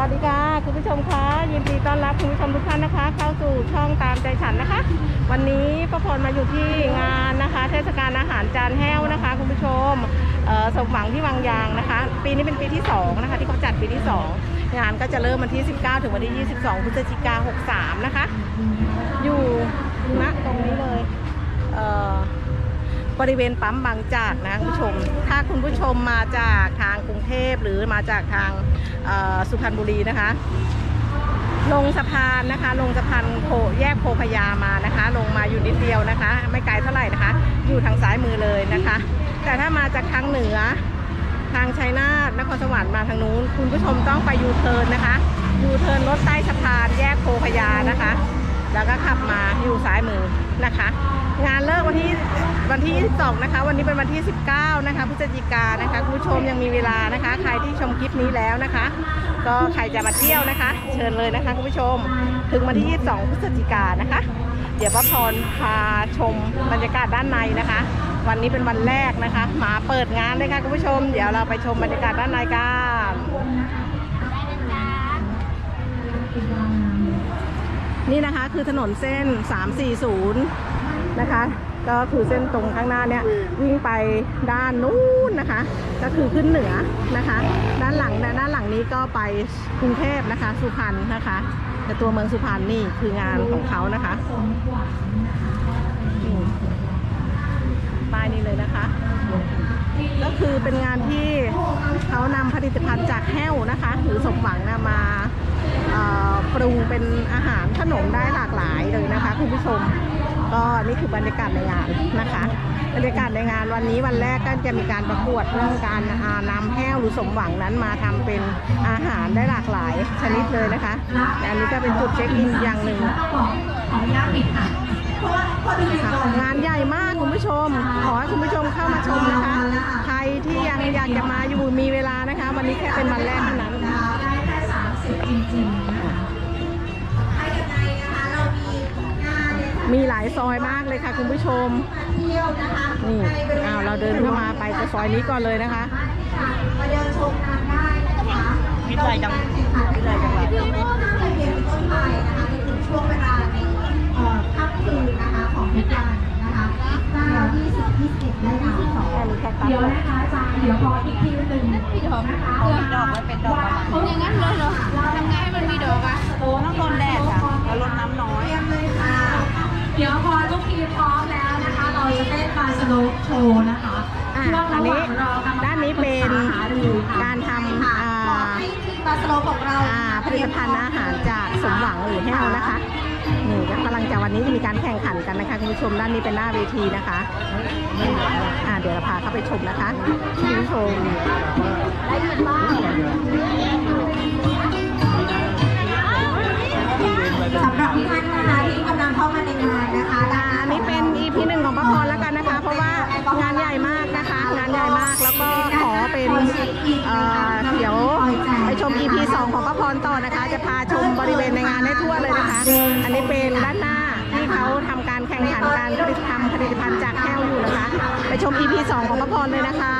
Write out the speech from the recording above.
วัสดีค่ะคุณผู้ชมคะยินดีต้อนรับคุณผู้ชมทุกท่านนะคะ เข้าสู่ช่องตามใจฉันนะคะ วันนี้ประพรมาอยู่ที่งานนะคะ เทศกาลอาหารจานแห้วนะคะ คุณผู้ชมสมหวังที่วังยางนะคะ ปีนี้เป็นปีที่สองนะคะที่เขาจัดปีที่สองงานก็จะเริ่มวันที่ 19 ถึงวันที่ 22 พฤศจิกา63 นะคะ อยู่ณตรงนี้เลยเออบริเวณปั๊มบางจากนะคุณผู้ชม ถ้าคุณผู้ชมมาจากทางกรุงเทพหรือมาจากทาง สุพรรณบุรีนะคะ ลงสะพานนะคะ ลงสะพานโพแยกโพพยามานะคะ ลงมาอยู่นิดเดียวนะคะ ไม่ไกลเท่าไหร่นะคะ อยู่ทางซ้ายมือเลยนะคะ แต่ถ้ามาจากทางเหนือทางชัยนาทนครสวรรค์มาทางนู้น คุณผู้ชมต้องไปยูเทิร์นนะคะยูเทิร์นรถใต้สะพานแยกโพพยานะคะ แล้วก็ขับมาอยู่ซ้ายมือ นะคะ งานเลิกวันที่วันที่22นะคะ วันนี้เป็นวันที่ 19 นะคะพฤศจิกานะคะคุณผู้ชมยังมีเวลานะคะ ใครที่ชมคลิปนี้แล้วนะคะ ก็ใครจะมาเที่ยวนะคะ เชิญเลยนะคะคุณผู้ชมถึงวันที่ 22 พฤศจิกานนะคะ เดี๋ยวป้าพรพาชมบรรยากาศด้านในนะคะ วันนี้เป็นวันแรกนะคะมาเปิดงานเลยค่ะคุณผู้ชม เดี๋ยวเราไปชมบรรยากาศด้านในกัน นี่นะคะคือถนนเส้น 340 นะคะ ก็คือเส้นตรงข้างหน้าเนี่ยวิ่งไปด้านนู้นนะคะ ก็คือขึ้นเหนือนะคะ ด้านหลังด้านหลังนี้ก็ไปกรุงเทพนะคะ สุพรรณนะคะ แต่ตัวเมืองสุพรรณนี่คืองานของเขานะคะป้ายนี้เลยนะคะ ก็คือเป็นงานที่เขานำผลิตภัณฑ์จากแห้วนะคะ หรือสมหวังนะมา ปรุงเป็นอาหารขนมได้หลากหลายเลยนะคะคุณผู้ชม ก็นี่คือบรรยากาศในงานนะคะบรรยากาศในงานวันนี้วันแรกก็จะมีการประกวดเรื่องการอ่านำแห้วหรือสมหวังนั้นมาทำเป็นอาหารได้หลากหลายชนิดเลยนะคะอันนี้ก็เป็นจุดเช็คอินอย่างหนึ่งงานใหญ่มากคุณผู้ชม ขอให้คุณผู้ชมเข้ามาชมนะคะ ใครที่ยังอยากจะมาอยู่มีเวลานะคะ วันนี้แค่เป็นวันแรกเท่านั้น จริงๆนะคะให้กันในนะคะเรามีงานเนี่ยมีหลายซอยมากเลยค่ะ คุณผู้ชมเที่ยวนะคะนี่ในบริวณอ้าวเราเดินเข้ามาไปจะซอยนี้ก่อนเลยนะคะมาเดินชมงานได้นะคะมิดไรจังมิดไรจังเลยเดี๋ยวก็น่าจะเห็นต้นไม้นะคะในถึงช่วงเวลาในเอ่อค่ำคืนนะคะของทุกวันนะคะ9 20 21และ22แค่นี้แค่ตัดเดี๋ยวนะคะอาจารย์เดี๋ยวพออีกทีหนึ่งนะคะมีดอกไว้เป็นดอกประมาณผมอย่างนั้นเลยเหรอ โลปโชว์นะคะอะช่วงอันระหนี้ว่างรอกรรมด้านนี้เป็นหารือค่ะการทำค่ะอ่า ขอให้ทีมมาสโลปของเราอ่าผลิตภัณฑ์อาหารจากสมหวังหรือแห้วนะคะนี่ก็กำลังจะวันนี้จะมีการแข่งขันกันนะคะคุณผู้ชมด้านนี้เป็นหน้าเวทีนะคะอ่าเดี๋ยวเราพาเข้าไปชมนะคะคุณผู้ชมได้ยินบ้าง แล้วก็ขอเป็นเดี๋ยวไปชม EP สองของป้าพรต่อนะคะ จะพาชมบริเวณในงานได้ทั่วเลยนะคะ อันนี้เป็นด้านหน้าที่เขาทำการแข่งขันการผลิตทำผลิตภัณฑ์จากแก้วอยู่นะคะ ไปชม EP สองของป้าพรเลยนะคะ